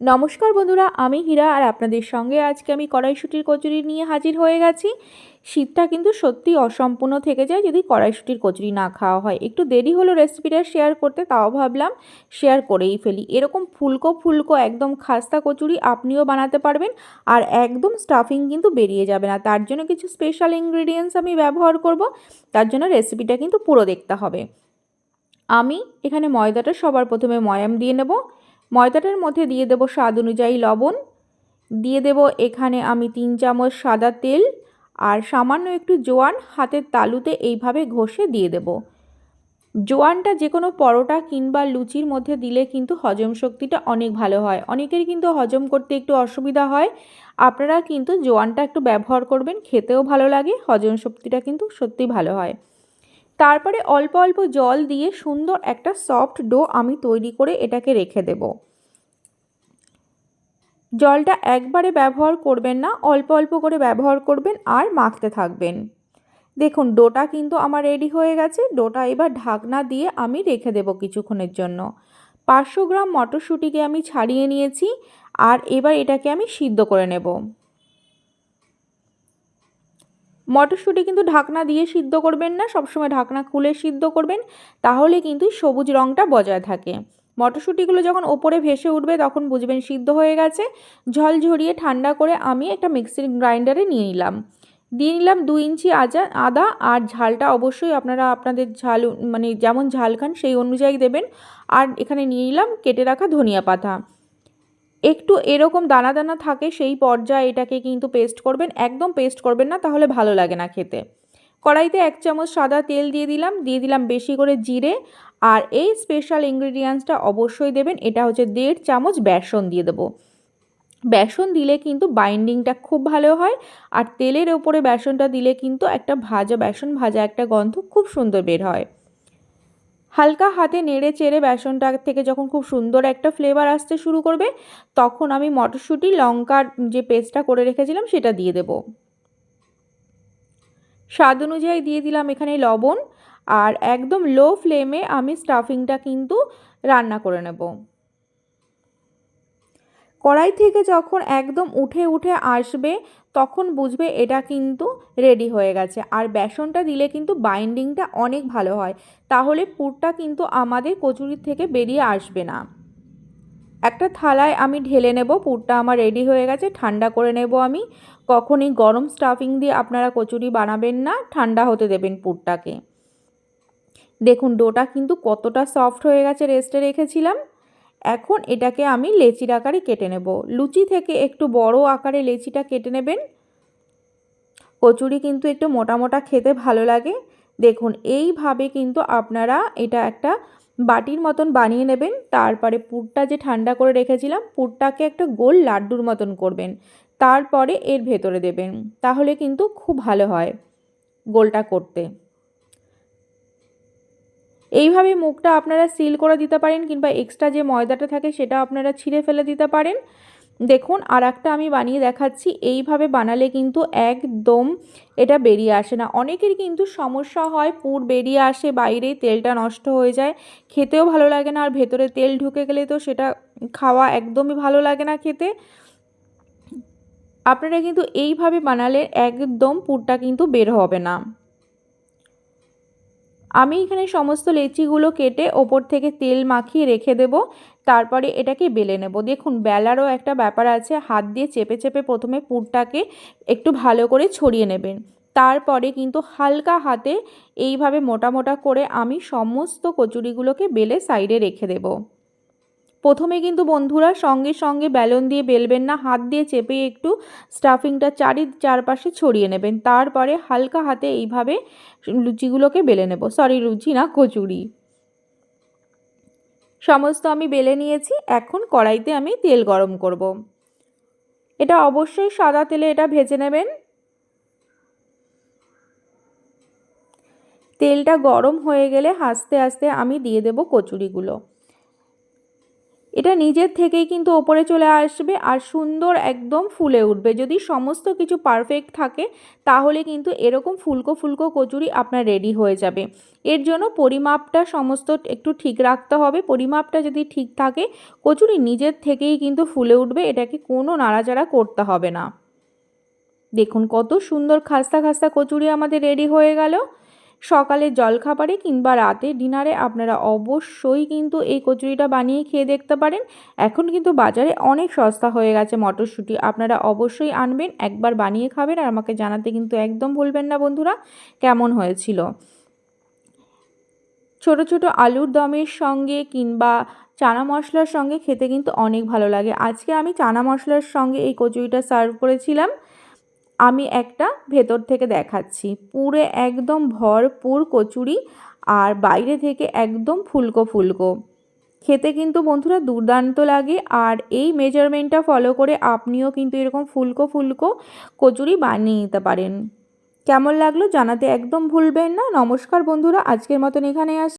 নমস্কার বন্ধুরা, আমি হীরা আর আপনাদের সঙ্গে আজকে আমি কড়াইশুটির কচুরি নিয়ে হাজির হয়ে গেছি। শীতটা কিন্তু সত্যি অসম্পূর্ণ থেকে যায় যদি কড়াইশুটির কচুরি না খাওয়া হয়। একটু দেরি হলো রেসিপিটা শেয়ার করতে, তাও ভাবলাম শেয়ার করেই ফেলি। এরকম ফুলকো ফুলকো একদম খাস্তা কচুরি আপনিও বানাতে পারবেন আর একদম স্টাফিং কিন্তু বেরিয়ে যাবে না। তার জন্য কিছু স্পেশাল ইনগ্রিডিয়েন্টস আমি ব্যবহার করব, তার জন্য রেসিপিটা কিন্তু পুরো দেখতে হবে। আমি এখানে ময়দাটা সবার প্রথমে ময়াম দিয়ে নেব। ময়দাটার মধ্যে দিয়ে দেবো স্বাদ অনুযায়ী লবণ। দিয়ে দেব এখানে আমি তিন চামচ সাদা তেল আর সামান্য একটু জোয়ান হাতের তালুতে এইভাবে ঘষে দিয়ে দেব। জোয়ানটা যে কোনো পরোটা কিংবা লুচির মধ্যে দিলে কিন্তু হজম শক্তিটা অনেক ভালো হয়। অনেকের কিন্তু হজম করতে একটু অসুবিধা হয়। আপনারা কিন্তু জোয়ানটা একটু ব্যবহার করবেন, খেতেও ভালো লাগে, হজম শক্তিটা কিন্তু সত্যি ভালো হয়। তারপরে অল্প অল্প জল দিয়ে সুন্দর একটা সফট ডো আমি তৈরি করে এটাকে রেখে দেব। জলটা একবারে ব্যবহার করবেন না, অল্প অল্প করে ব্যবহার করবেন আর মাখতে থাকবেন। দেখুন, ডোটা কিন্তু আমার রেডি হয়ে গেছে। ডোটা এবার ঢাকনা দিয়ে আমি রেখে দেব কিছুক্ষণের জন্য। পাঁচশো গ্রাম মটরশুঁটিকে আমি ছাড়িয়ে নিয়েছি আর এবার এটাকে আমি সিদ্ধ করে নেব। মটরশুঁটি কিন্তু ঢাকনা দিয়ে সিদ্ধ করবেন না, সবসময় ঢাকনা খুলে সিদ্ধ করবেন, তাহলে কিন্তু সবুজ রঙটা বজায় থাকে। মটরশুঁটিগুলো যখন ওপরে ভেসে উঠবে, তখন বুঝবেন সিদ্ধ হয়ে গেছে। ঝল ঝরিয়ে ঠান্ডা করে আমি একটা মিক্সির গ্রাইন্ডারে নিয়ে নিলাম। দিয়ে নিলাম দু ইঞ্চি আজা, আদা, আর ঝালটা অবশ্যই আপনারা আপনাদের ঝাল মানে যেমন ঝাল খান সেই অনুযায়ী দেবেন। আর এখানে নিয়ে নিলাম কেটে রাখা ধনিয়া পাতা। একটু এরকম দানা দানা থাকে, সেই পর্যায়ে এটাকে কিন্তু পেস্ট করবেন। একদম পেস্ট করবেন না, তাহলে ভালো লাগে না খেতে। কড়াইতে এক চামচ সাদা তেল দিয়ে দিলাম দিয়ে দিলাম বেশি করে জিরে। আর এই স্পেশাল ইনগ্রিডিয়েন্টসটা অবশ্যই দেবেন, এটা হচ্ছে দেড় চামচ বেসন দিয়ে দেবো। বেসন দিলে কিন্তু বাইন্ডিংটা খুব ভালো হয়, আর তেলের ওপরে বেসনটা দিলে কিন্তু একটা ভাজা, বেসন ভাজা একটা গন্ধ খুব সুন্দর বের হয়। হালকা হাতে নেড়ে চেড়ে বেসনটা থেকে যখন খুব সুন্দর একটা ফ্লেভার আসতে শুরু করবে, তখন আমি মটরশুঁটি, লঙ্কার যে পেস্টটা করে রেখেছিলাম সেটা দিয়ে দেব। স্বাদ অনুযায়ী দিয়ে দিলাম এখানে লবণ, আর একদম লো ফ্লেমে আমি স্টাফিংটা কিন্তু রান্না করে নেব। কড়াই থেকে যখন একদম উঠে উঠে আসবে, তখন বুঝবে এটা কিন্তু রেডি হয়ে গেছে। আর বেসনটা দিলে কিন্তু বাইন্ডিংটা অনেক ভালো হয়। তাহলে পুরটা কিন্তু আমাদের কচুরির থেকে বেরিয়ে আসবে না। একটা থালায় আমি ঢেলে নেব, পুরটা আমার রেডি হয়ে গেছে, ঠান্ডা করে নেব আমি। কখনই গরম স্টাফিং দিয়ে আপনারা কচুরি বানাবেন না, ঠান্ডা হতে দেবেন পুরটাকে। দেখুন, ডোটা কিন্তু কতটা সফট হয়ে গেছে রেস্টে রেখেছিলাম। এখন এটাকে আমি লেচির আকারে কেটে নেব। লুচি থেকে একটু বড় আকারে লেচিটা কেটে নেবেন। কচুরি কিন্তু একটু মোটা মোটা খেতে ভালো লাগে। দেখুন, এইভাবে কিন্তু আপনারা এটা একটা বাটির মতন বানিয়ে নেবেন। তারপরে পুরটা যে ঠান্ডা করে রেখেছিলাম, পুরটাকে একটা গোল লাড্ডুর মতন করবেন। তারপরে এর ভেতরে দেবেন। তাহলে কিন্তু খুব ভালো হয় গোলটা করতে। এইভাবে মুখটা আপনারা সিল করে দিতে পারেন কিংবা এক্সট্রা যে ময়দাটা থাকে সেটা আপনারা ছিঁড়ে ফেলে দিতে পারেন। দেখুন আর একটা আমি বানিয়ে দেখাচ্ছি। এইভাবে বানালে কিন্তু একদম এটা বেরিয়ে আসে না। অনেকের কিন্তু সমস্যা হয়, পুর বেরিয়ে আসে, বাইরে তেলটা নষ্ট হয়ে যায়। খেতেও ভালো লাগে না, আর ভেতরে তেল ঢুকে গেলে তো সেটা খাওয়া একদমই ভালো লাগে না খেতে। আপনারা কিন্তু এইভাবে বানালে একদম পুরটা কিন্তু বের হবে না। আমি এখানে সমস্ত লেচিগুলো কেটে ওপর থেকে তেল মাখিয়ে রেখে দেব। তারপরে এটাকে বেলে নেব। দেখুন, বেলারও একটা ব্যাপার আছে। হাত দিয়ে চেপে চেপে প্রথমে পুরটাকে একটু ভালো করে ছড়িয়ে নেবেন। তারপরে কিন্তু হালকা হাতে এইভাবে মোটা মোটা করে আমি সমস্ত কচুরিগুলোকে বেলে সাইডে রেখে দেবো। প্রথমে কিন্তু বন্ধুরা সঙ্গে সঙ্গে ব্যালন দিয়ে বেলবেন না, হাত দিয়ে চেপে একটু স্টাফিংটা চারি চারপাশে ছড়িয়ে নেবেন। তারপরে হালকা হাতে এইভাবে লুচিগুলোকে বেলে নেব। সরি, লুচি না, কচুরি। সমস্ত আমি বেলে নিয়েছি, এখন কড়াইতে আমি তেল গরম করব। এটা অবশ্যই সাদা তেলে এটা ভেজে নেবেন। তেলটা গরম হয়ে গেলে আস্তে আস্তে আমি দিয়ে দেব কচুরিগুলো। এটা নিজের থেকেই কিন্তু ওপরে চলে আসবে আর সুন্দর একদম ফুলে উঠবে। যদি সমস্ত কিছু পারফেক্ট থাকে, তাহলে কিন্তু এরকম ফুলকো ফুলকো কচুরি আপনার রেডি হয়ে যাবে। এর জন্য পরিমাপটা সমস্ত একটু ঠিক রাখতে হবে। পরিমাপটা যদি ঠিক থাকে, কচুরি নিজের থেকেই কিন্তু ফুলে উঠবে, এটাকে কোনো নাড়াচাড়া করতে হবে না। দেখুন কত সুন্দর খাস্তা খাস্তা কচুরি আমাদের রেডি হয়ে গেল। সকালের জলখাবারে কিংবা রাতে ডিনারে আপনারা অবশ্যই কিন্তু এই কচুরিটা বানিয়ে খেয়ে দেখতে পারেন। এখন কিন্তু বাজারে অনেক সস্তা হয়ে গেছে মটরশুঁটি। আপনারা অবশ্যই আনবেন, একবার বানিয়ে খাবেন আর আমাকে জানাতে কিন্তু একদম ভুলবেন না বন্ধুরা, কেমন হয়েছিল। ছোট ছোট আলুর দমের সঙ্গে কিংবা চানা মশলার সঙ্গে খেতে কিন্তু অনেক ভালো লাগে। আজকে আমি চানা মশলার সঙ্গে এই কচুরিটা সার্ভ করেছিলাম। আমি একটা ভেতর থেকে দেখাচ্ছি। পুরে একদম ভরপুর কচুরি আর বাইরে থেকে একদম ফুলকো ফুলকো। খেতে কিন্তু বন্ধুরা দুর্দান্ত লাগে আর এই মেজারমেন্টটা ফলো করে আপনিও কিন্তু এরকম ফুলকো ফুলকো কচুরি বানিয়ে নিতে পারেন। কেমন লাগল জানাতে একদম ভুলবেন না। নমস্কার বন্ধুরা, আজকের মতন এখানে আস